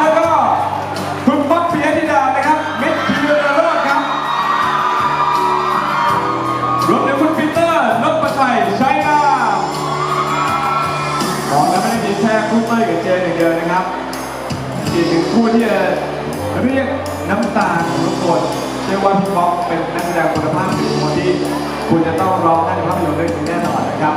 แล้วก็คุณป๊อกปิยธิดานะครับมิตรพีระโรจน์ครับรวมถึงคุณปีเตอร์นพชัยชัยนาบอกแล้วไม่ได้มีแค่คู่เต้ยกับเจนอย่างเดียวนะครับ อีกหนึ่งคู่ที่เรียกน้ำตาของทุกคนเชื่อว่าพี่ป๊อกเป็นนักแสดงคุณภาพหนึ่งคนที่คุณจะต้องร้องให้ในภาพยนตร์เรื่องนี้แน่นอนนะครับ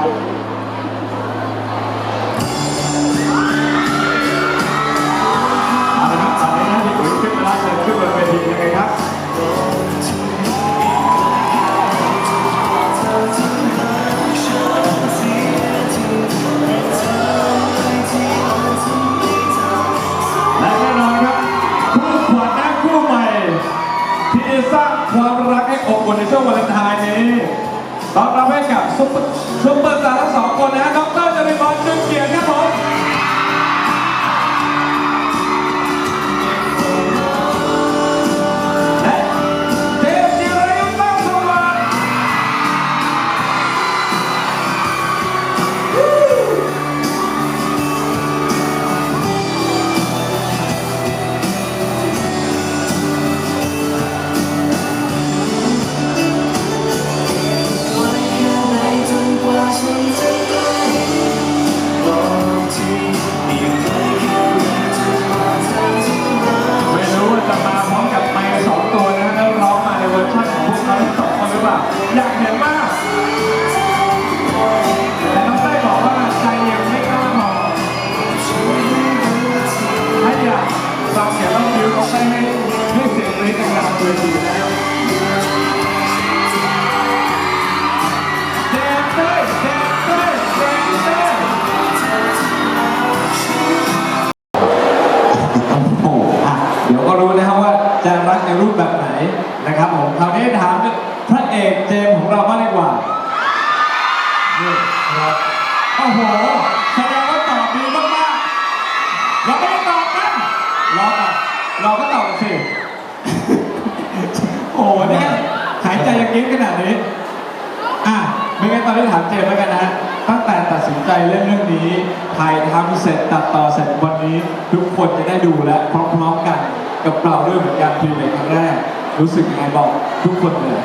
ะไม่งั้นตอนนี้ถามเจมส์แล้วกันนะ ตั้งแต่ตัดสินใจเล่นเรื่องนี้ถ่ายทำเสร็จตัดต่อเสร็จวันนี้ ทุกคนจะได้ดูแล้วพร้อมๆกันกับเราด้วยเหมือนกันพรีเมียร์ครั้งแรก รู้สึกยังไงบอกทุกคนเลย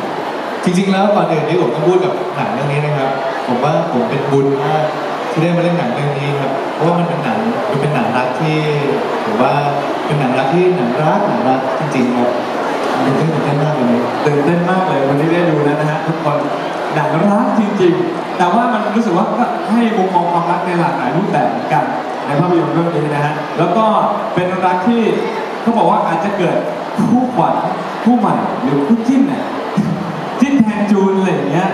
จริงๆแล้วก่อนอื่นที่ผมต้องพูดกับหนังเรื่องนี้นะครับ ผมว่าผมเป็นบุญมากที่ได้มาเล่นหนังเรื่องนี้ครับเพราะว่ามันเป็นหนังมันเป็นหนังรักที่ผมว่าเป็นหนังรักที่หนังรักหนังรักจริงๆครับมันตื่นเต้นมากเลยตื่นเต้นมากเลยวันนี้ได้ดูแล้วนะฮะทุกคน หนังรักจริงๆ แต่ว่ามันรู้สึกว่าก็ให้มุมมองความรักในหลากหลายรูปแบบเหมือนกัน ในภาพยนตร์เรื่องนี้นะฮะ แล้วก็เป็นรักที่เขาบอกว่าอาจจะเกิดคู่ขวัญคู่ใหม่หรือคู่จิ้นเนี่ยจิ้นแทนจูนอะไรอย่างเงี้ย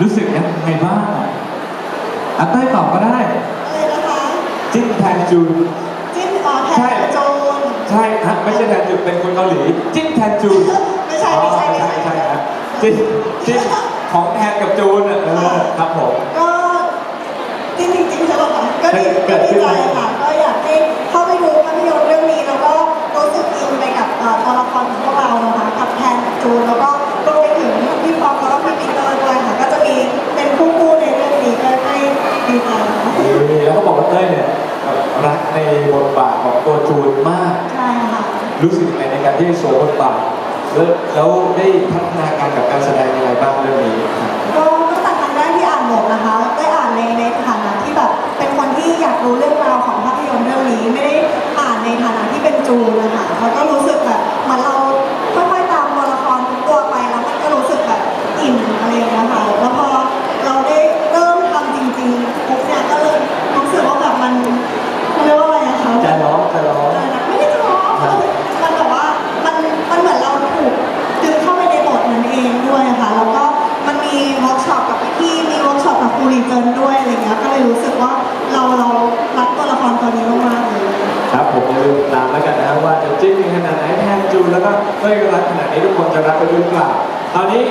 รู้สึกยังไงบ้างอะอะเต้ยตอบก็ได้อะไรนะคะจิ้นแทนจูน จิ้นอ๋อแทใช่นโจนใช่ฮะไม่ใช่แทนจูนเป็นคนเกาหลี จิ้นแทนจูน ไม่ใช่อ๋อไม่ใช่ไม่ไม่ใช่ใช่ไม่ใช่ครับจิ้นจิ้น ของแทนกับจูนอะเออครับผม ก็จริงจริงๆใช่ไหมคะก็ดีเกิก็ดดีขึ้นใจไหมค่ะก็อยากให้เข้าไปดูภาพยนตร์เรื่องนี้แล้วก็รู้สึกอินไปกับเอ่อตัวละครของพวกเรานะคะกับแทนกับจูนแล้วก็รวมไปถึงพี่ฟองแล้วก็พี่ปีเตอร์ด้วยค่ะก็จะมีเป็นคู่คู่ๆในเรื่องนี้ก็ให้ดีใจนะคะแล้วก็บอกว่าเต้ยเนี่ยรักในบทบาทของตัวจูนมาก ใช่ค่ะ รู้สึกยังไงในการที่สวมบทบาทแล้วแล้วได้พัฒนาการกับการแสดงยังไงบ้างเรื่องนี้ นแล้วก็เต้ยรักขนาดนี้ทุกคนจะรักไปด้วยหรือเปล่าตอนนี้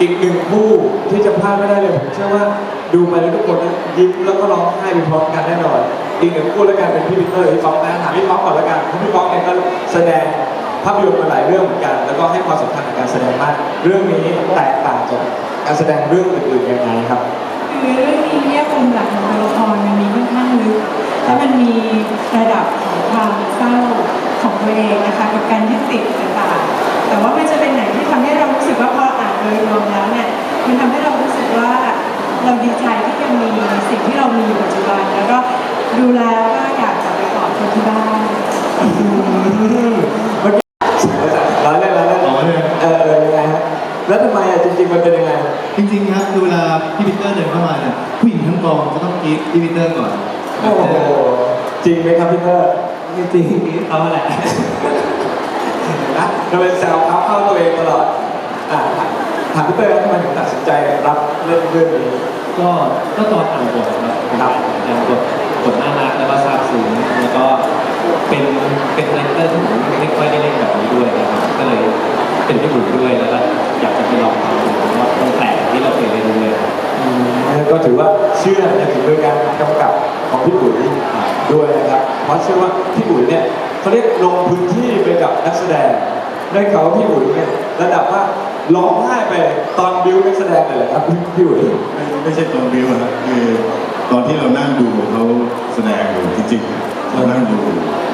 อีกหนึ่งคู่ที่จะพลาดไม่ได้เลยผมเชื่อว่าดูไปแล้วทุกคนนะยิ้มแล้วก็ร้องไห้ไปพร้อมกันแน่นอน อีกหนึ่งคู่แล้วกันเป็นพี่ปีเตอร์พี่ฟองนะถามพี่ฟองก่อนแล้วกันเพราะพี่ฟองเนี่ยก็แสดงภาพยนตร์มาหลายเรื่องเหมือนกัน แล้วก็ให้ความสำคัญกับการแสดงมาก เรื่องนี้แตกต่างจากการแสดงเรื่องอื่นๆยังไงครับ คือเรื่องนี้เนี่ยปมหลักของตัวละครมันมีค่อนข้างลึกและมันมีระดับของความเศร้าของตัวเองนะคะกับการยึดติดต่างๆแต่ว่ามันจะเป็นหนังที่ทำให้เรารู้สึกว่าพออ่านโดยรวมแล้วเนี่ยมันทำให้เรารู้สึกว่าเราดีใจที่ยังมีสิ่งที่เรามีอยู่ปัจจุบันแล้วก็ดูแลวก็อยากกลับไปกอดคนที่บ้าน แล้วทำไมอะจริงๆมันเป็นยังไง จริงๆครับคือเวลาพี่ปีเตอร์เดินเข้ามาเนี่ยผู้หญิงทั้งกองจะต้องกรี๊ดพี่ปีเตอร์ก่อนโอ้โหจริงไหมครับพี่เตอร์ไม่จริงกรี๊ดเขาแหละนะจะเป็นแซวเขาเข้าตัวเองตลอดอ่าถามพี่เตอร์ทำไมถึงตัดสินใจรับเล่นเรื่องนี้ก็ก็ตอนอ่านบทครับครับอ่านบทบทน่ารักแล้วก็ซาบซึ้งแล้วก็เป็นเป็นคาแรคเตอร์ที่ผมไม่ค่อยได้เล่นแบบนี้ด้วยนะครับก็เลย เป็นพี่บุ๋ยด้วยแล้วก็อยากจะไปลองทำดูว่ามันแปลกที่เราเคยเล่นด้วยอืมก็ถือว่าเชื่อในฝีมือการกำกับของพี่ปุ๋ยด้วยนะครับ เพราะเชื่อว่าพี่ปุ๋ยเนี่ยเขาเรียกลงพื้นที่ไปกับนักแสดงได้เขาวว่าพี่ปุ๋ยเนี่ยระดับว่าร้องไห้ไปตอนบิวนักแสดงเลยเหรอครับพี่พี่ปุ๋ยไม่ไม่ใช่ตอนวิวครับคือตอนที่เรานั่งดูเขาแสดงอยู่จริงๆเรานั่งดู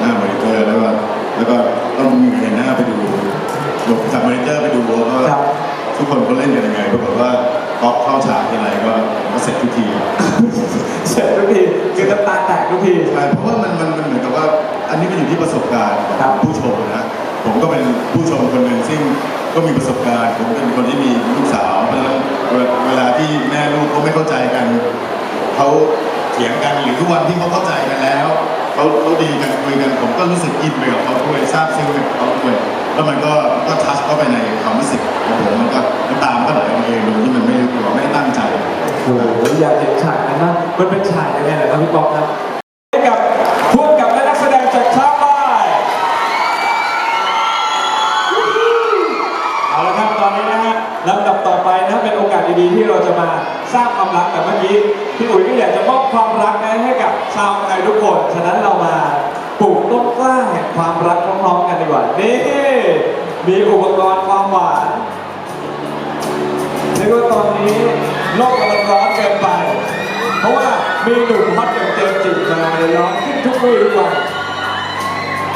หน้ามอนิเตอร์แล้วก็แล้วก็ต้องมีใครหน้าไปดู หลบจากมอนิเตอร์ไปดูว่าครับ ทุกคนเขาเล่นกันยังไงปรากฏว่าพอเข้าฉากทีไรก็ก็เสร็จทุกทีเสร็จทุกทีคือน้ำตาแตกทุกที ใช่เพราะว่ามันมันมันเหมือนกับว่า อันนี้มันอยู่ที่ประสบการณ์ขครัอบงผู้ชมนะผมก็เป็นผู้ชมคนหนึ่งซึ่งก็มีประสบการณ์ ผมเป็นคนที่มีลูกสาวเพราะฉะนั้นเวลาที่แม่ลูกเขาไม่เข้าใจกันเขาเถียงกันหรือทุกวันที่เขาเข้าใจกันแล้วเขาเขาดีกันคุยกันผมก็รู้สึกอินไปกับเขาด้วยซาบซึ้งไปกับเขาด้วย แล้วมันก็ก็ทัชเข้าไปในความรู้สึกของผมมันก็น้ำตามันก็ไหลออกมาเองโดยที่มันไม่รู้ตัวไม่ได้ตั้งใจ โอ้โหอยากเห็นฉากนั้นมากมันเป็นฉากยังไงเหรอครับพี่ป๊อกครับให้กับพวกกับและนักแสดงจากชาติใต้เอาละครับตอนนี้นะฮะลำดับต่อไปนะเป็นโอกาสดีๆที่เราจะมาสร้างความรักแต่เมื่อกี้พี่อุ๋ยก็อยากจะมอบความรักนะให้กับชาวไทยทุกคนฉะนั้นเรามาปลูกต้นกล้าแห่งความรักพร้อมๆกันดีกว่านี่ มีอุปกรณ์ความหวานเรียกว่าตอนนี้โลกมันร้อนเกินไป เพราะว่ามีหนุ่มฮอตอย่างเจมจิมาเลยร้องขึ้นทุกวี่ทุกวัน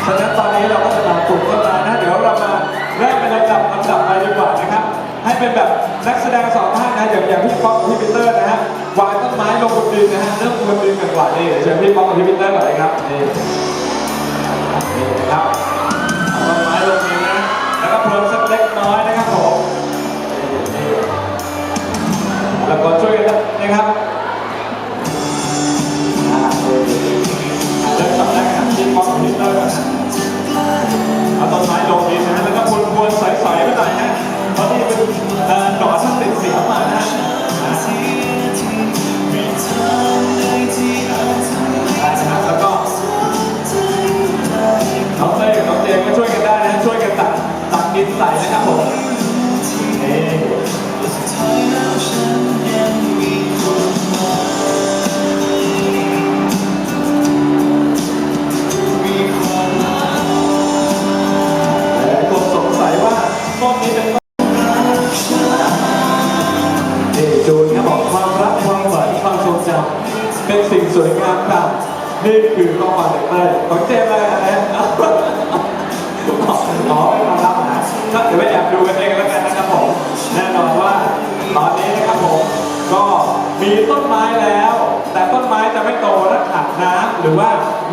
ฉะนั้นตอนนี้เราก็จะมาปลูกต้นไม้นะเดี๋ยวเรามาเริ่มเป็นลำดับลำดับไปดีกว่านะครับ ให้เป็นแบบนักแสดงสองท่านนะอย่างอย่างพี่ป๊อกกับพี่ปีเตอร์นะฮะวางต้นไม้ลงบนดินนะฮะเริ่มบนดินกันก่อนนี่เดี๋ยวเชิญพี่ป๊อกกับพี่ปีเตอร์ก่อนเลยครับนี่นี่ครับ เพลินสักเล็กน้อยนะครับผมแล้วก็ช่วยกันนะครับ ดินใสนะครับผมนี่หลายคนสงสัยว่าต้นนี้เป็นต้นนี่จูนครับบอกความรักความหวังความทรงจำเป็นสิ่งสวยงามครับนี่คือข้อความจากเต้ยของเจมส์อะไรนะอ๋อ ครับเดี๋ยวไปแอบดูกันเองแล้วกันนะครับผมแน่นอนว่าตอนนี้นะครับผมก็มีต้นไม้แล้ว แต่ต้นไม้จะไม่โตและขาดน้ำหรือว่า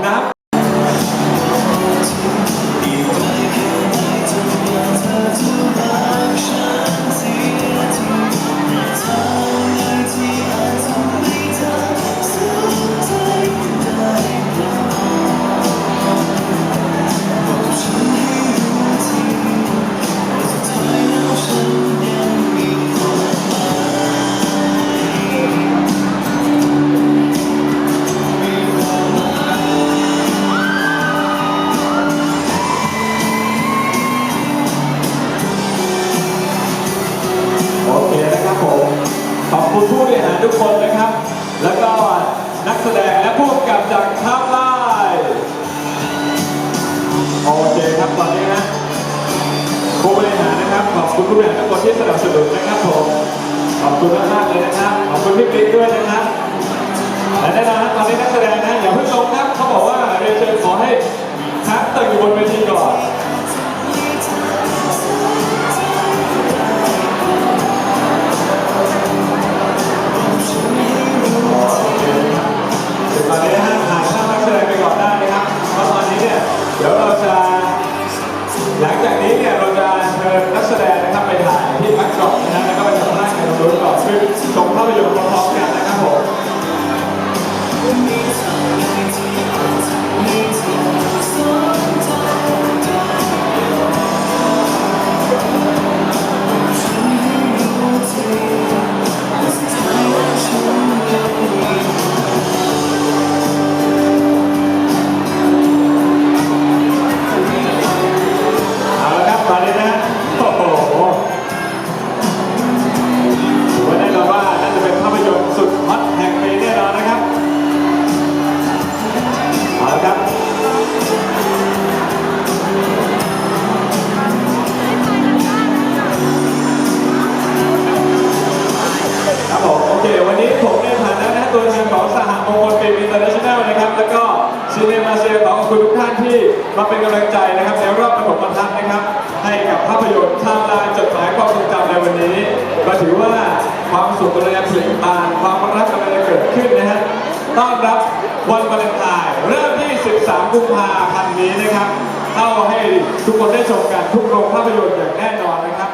น้ำ เลยครับตอนนี้นะผู้บริหารนะครับ ขอบคุณผู้บริหารทุกคนที่สนับสนุนนะครับผมขอบคุณมากๆเลยนะครับขอบคุณพี่ปิ๊กด้วยนะครับและแน่นอนนะตอนนี้นักแสดงนะอย่าเพิ่งลงครับเขาบอกว่าเรียนเชิญขอให้พักตึงอยู่บนเวทีก่อน ที่มาเป็นกำลังใจนะครับในรอบปฐมบรรทัดนะครับ ให้กับภาพยนตร์ไทม์ไลน์จดหมายความทรงจำในวันนี้ก็ถือว่าความสุขกำลังจะผลิบานความรักกำลังจะเกิดขึ้นนะฮะต้อนรับวันวาเลนไทน์เริ่มที่ 13 กุมภาพันธ์นี้นะครับ เข้าให้ทุกคนได้ชมกันทุกโรงภาพยนตร์อย่างแน่นอนนะครับ